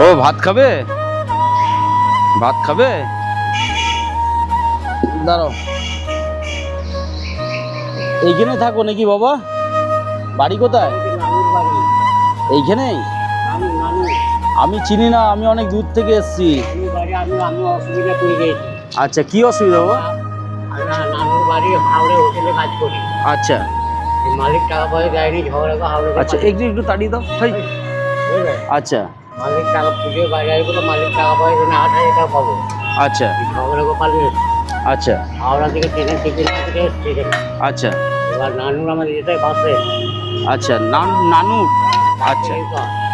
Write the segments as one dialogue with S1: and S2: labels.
S1: ও ভাত খাবে? ভাত খাবে? দাঁড়াও। এইখানে থাকো নাকি বাবা? বাড়ি কোথায়? এইখানেই? আমি চিনি না আমি অনেক দূর থেকে এসেছি। আচ্ছা কি অসুবিধা বাবা? আচ্ছা।
S2: মালিক টাকা পয়সা দেয়নি ঝগড়া
S1: আচ্ছা একটু একটু তাড়িয়ে দাও। আচ্ছা।
S2: মালিক টাকা পুজো বাইরে আসব তো মালিক টাকা পয়সা না আট হাজার টাকা পাবো
S1: আচ্ছা
S2: ঝগড়া পালিয়ে
S1: আচ্ছা
S2: হাওড়া থেকে ট্রেনের টিকিট থেকে এসছি
S1: আচ্ছা
S2: এবার নানুর আমাদের যেতে বাসে
S1: আচ্ছা নানু নানু আচ্ছা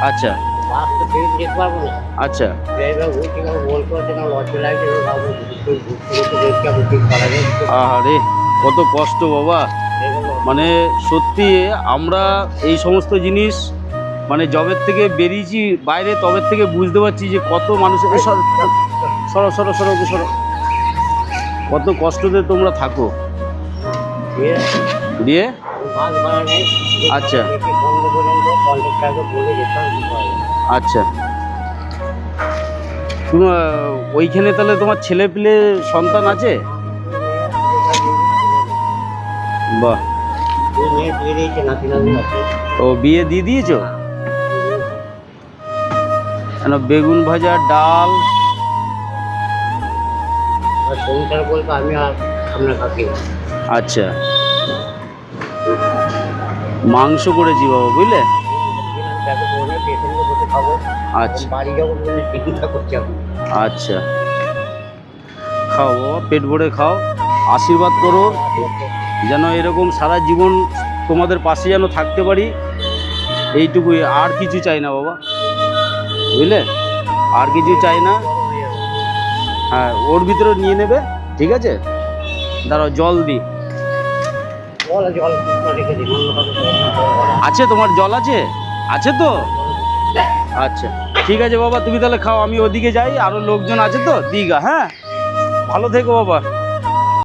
S1: আচ্ছা
S2: বাস তো ট্রেন যেতে পারব না
S1: আচ্ছা
S2: ড্রাইভার ঘুরতে গেলে বল করছে না লজ্জা লাগছে ঘুরতে ঘুরতে দেখতে ঠিক করা
S1: আরে কত কষ্ট বাবা মানে সত্যি আমরা এই সমস্ত জিনিস মানে জবের থেকে বেরিয়েছি বাইরে তবের থেকে বুঝতে পারছি যে কত মানুষের সরো সরো সরো সরো কত কষ্টতে তোমরা থাকো। দিয়ে? আচ্ছা। আচ্ছা। ওইখানে তাহলে তোমার ছেলে পেলে সন্তান আছে? বাহ। ও বিয়ে দিয়ে দিয়েছ? বেগুন ভাজা ডাল।
S2: আমি আর
S1: আচ্ছা। মাংস করেছি বাবা বুঝলে? আচ্ছা। আচ্ছা। খাও বাবা পেট ভরে খাও। আশীর্বাদ করো যেন এরকম সারা জীবন তোমাদের পাশে যেন থাকতে পারি। এইটুকুই আর কিছু চাই না বাবা। বুঝলে? আর কিছু চাই না। হ্যাঁ ওর ভিতরে নিয়ে নেবে, ঠিক আছে? দাঁড়াও, জল
S2: ভালো।
S1: আছে তোমার জল আছে? আছে তো? আচ্ছা ঠিক আছে বাবা, তুমি তাহলে খাও, আমি ওদিকে যাই, আরও লোকজন আছে তো, দিঘা হ্যাঁ? ভালো থেকো বাবা।